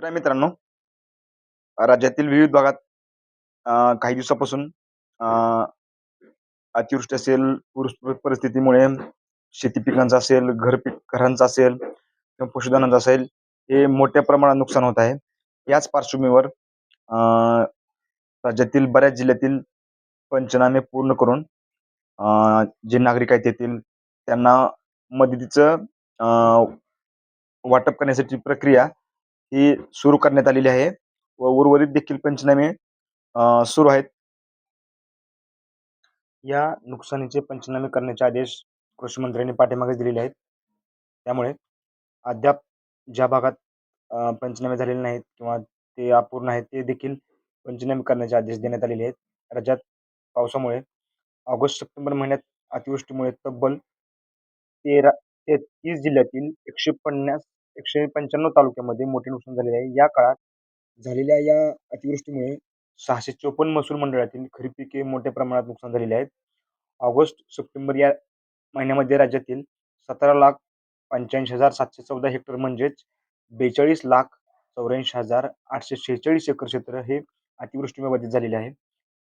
शेतकरी मित्रांनो. राज्यातील विविध भागात काही दिवसापासून अतिवृष्टी असेल पूर परिस्थितीमुळे शेती पिकांचा असेल घर पीक घरांचा असेल किंवा पशुधनाचा असेल हे मोठ्या प्रमाणात नुकसान होत आहे. याच पार्श्वभूमीवर राज्यातील बऱ्याच जिल्ह्यातील पंचनामे पूर्ण करून जे नागरिक आहेत येथील त्यांना मदतीचं वाटप करण्यासाठी प्रक्रिया ही सुरू करण्यात आलेली आहे व उर्वरित देखील पंचनामे सुरू आहेत. या नुकसानीचे पंचनामे करण्याचे आदेश कृषी मंत्र्यांनी पाठीमागे दिलेले आहेत. त्यामुळे अद्याप ज्या भागात पंचनामे झालेले नाहीत किंवा ते अपूर्ण आहेत ते देखील पंचनामे करण्याचे आदेश देण्यात आलेले आहेत. राज्यात पावसामुळे ऑगस्ट सप्टेंबर महिन्यात अतिवृष्टीमुळे तब्बल तेरा ते तीस जिल्ह्यातील एकशे पन्नास एकशे पंच्याण्णव तालुक्यामध्ये मोठे नुकसान झालेले आहे. या काळात झालेल्या या अतिवृष्टीमुळे सहाशे चोपन्न महसूल मंडळातील खरीप पिके मोठ्या प्रमाणात नुकसान झालेले आहेत. ऑगस्ट सप्टेंबर या महिन्यामध्ये राज्यातील सतरा लाख पंच्याऐंशी हजार सातशे चौदा हेक्टर म्हणजेच बेचाळीस लाख चौऱ्याऐंशी हजार आठशे शेहेचाळीस एकर क्षेत्र हे अतिवृष्टीमुळे बाधित झालेले आहे.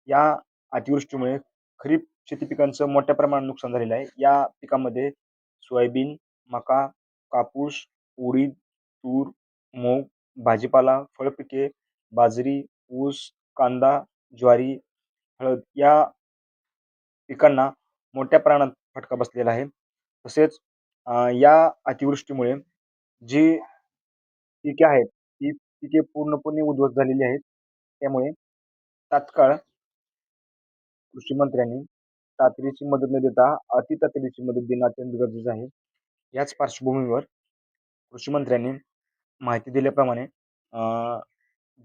या अतिवृष्टीमुळे खरीप शेती पिकांचं मोठ्या प्रमाणात नुकसान झालेलं आहे. या पिकामध्ये सोयाबीन मका कापूस उडीद तूर मूग भाजीपाला फळपिके बाजरी ऊस कांदा ज्वारी हळद या पिकांना मोठ्या प्रमाणात फटका बसलेला आहे. तसेच या अतिवृष्टीमुळे जी पिके आहेत ती पिके पूर्णपणे उद्ध्वस्त झालेली आहेत. त्यामुळे तात्काळ कृषी मंत्र्यांनी तातडीची मदत न देता अति तातडीची मदत देणं अत्यंत गरजेचं आहे. याच पार्श्वभूमीवर कृषीमंत्र्यांनी माहिती दिल्याप्रमाणे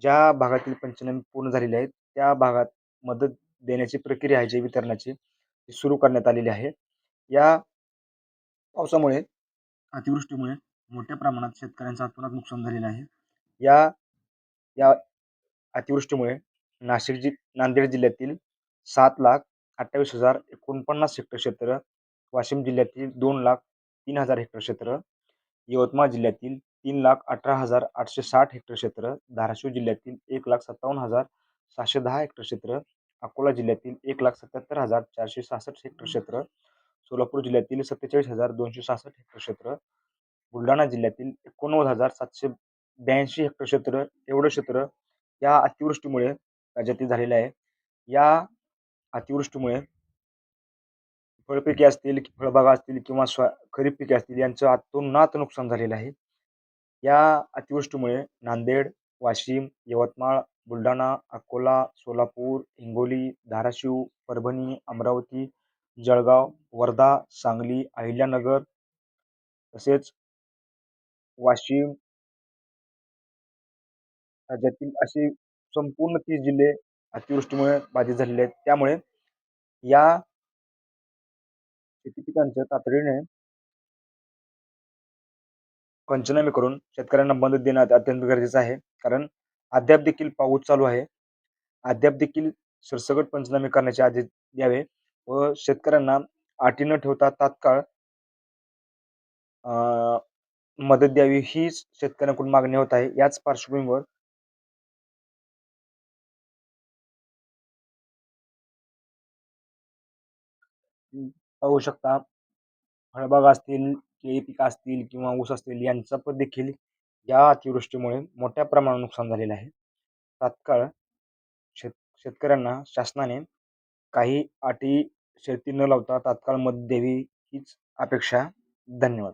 ज्या भागातील पंचनामे पूर्ण झालेले आहेत त्या भागात मदत देण्याची प्रक्रिया आहे जी वितरणाची ती सुरू करण्यात आलेली आहे. या पावसामुळे अतिवृष्टीमुळे मोठ्या प्रमाणात शेतकऱ्यांचं अतोनात नुकसान झालेलं आहे. या या अतिवृष्टीमुळे नाशिक जि नांदेड जिल्ह्यातील सात लाख अठ्ठावीस हजार एकोणपन्नास हेक्टर क्षेत्र वाशिम जिल्ह्यातील दोन लाख तीन हजार हेक्टर क्षेत्र यवतमाळ जिल्ह्यातील तीन लाख अठरा हजार आठशे साठ हेक्टर क्षेत्र धाराशिव जिल्ह्यातील एक लाख सत्तावन्न हजार सहाशे दहा हेक्टर क्षेत्र अकोला जिल्ह्यातील एक लाख सत्याहत्तर हजार चारशे सहासष्ट हेक्टर क्षेत्र सोलापूर जिल्ह्यातील सत्तेचाळीस हजार दोनशे सहासष्ट हेक्टर क्षेत्र बुलढाणा जिल्ह्यातील एकोणनव्वद हजार सातशे ब्याऐंशी हेक्टर क्षेत्र एवढं क्षेत्र या अतिवृष्टीमुळे राज्यातील झालेलं आहे. या अतिवृष्टीमुळे फळपिके असतील फळबागा असतील किंवा स्व खरीप पिके असतील यांचं आतोनात नुकसान झालेलं आहे. या अतिवृष्टीमुळे नांदेड वाशिम यवतमाळ बुलढाणा अकोला सोलापूर हिंगोली धाराशिव परभणी अमरावती जळगाव वर्धा सांगली अहिल्यानगर तसेच वाशिम राज्यातील असे संपूर्ण तीस जिल्हे अतिवृष्टीमुळे बाधित झालेले आहेत. त्यामुळे या शेती पिकांचं तातडीने पंचनामे करून शेतकऱ्यांना मदत देणं अत्यंत गरजेचं आहे. कारण अद्याप देखील पाऊस चालू आहे. अद्याप देखील सरसकट पंचनामे करण्याचे आदेश द्यावे व शेतकऱ्यांना अटी न ठेवता तात्काळ अं, मदत द्यावी हीच शेतकऱ्यांकडून मागणी होत आहे. याच पार्श्वभूमीवर पाहू शकता. फळबाग असतील केळी पिकं असतील किंवा ऊस असतील यांचं पण देखील या अतिवृष्टीमुळे मोठ्या प्रमाणात नुकसान झालेलं आहे. तात्काळ शेत शेतकऱ्यांना शासनाने काही अटी शर्ती न लावता तात्काळ मदत द्यावी हीच अपेक्षा. धन्यवाद.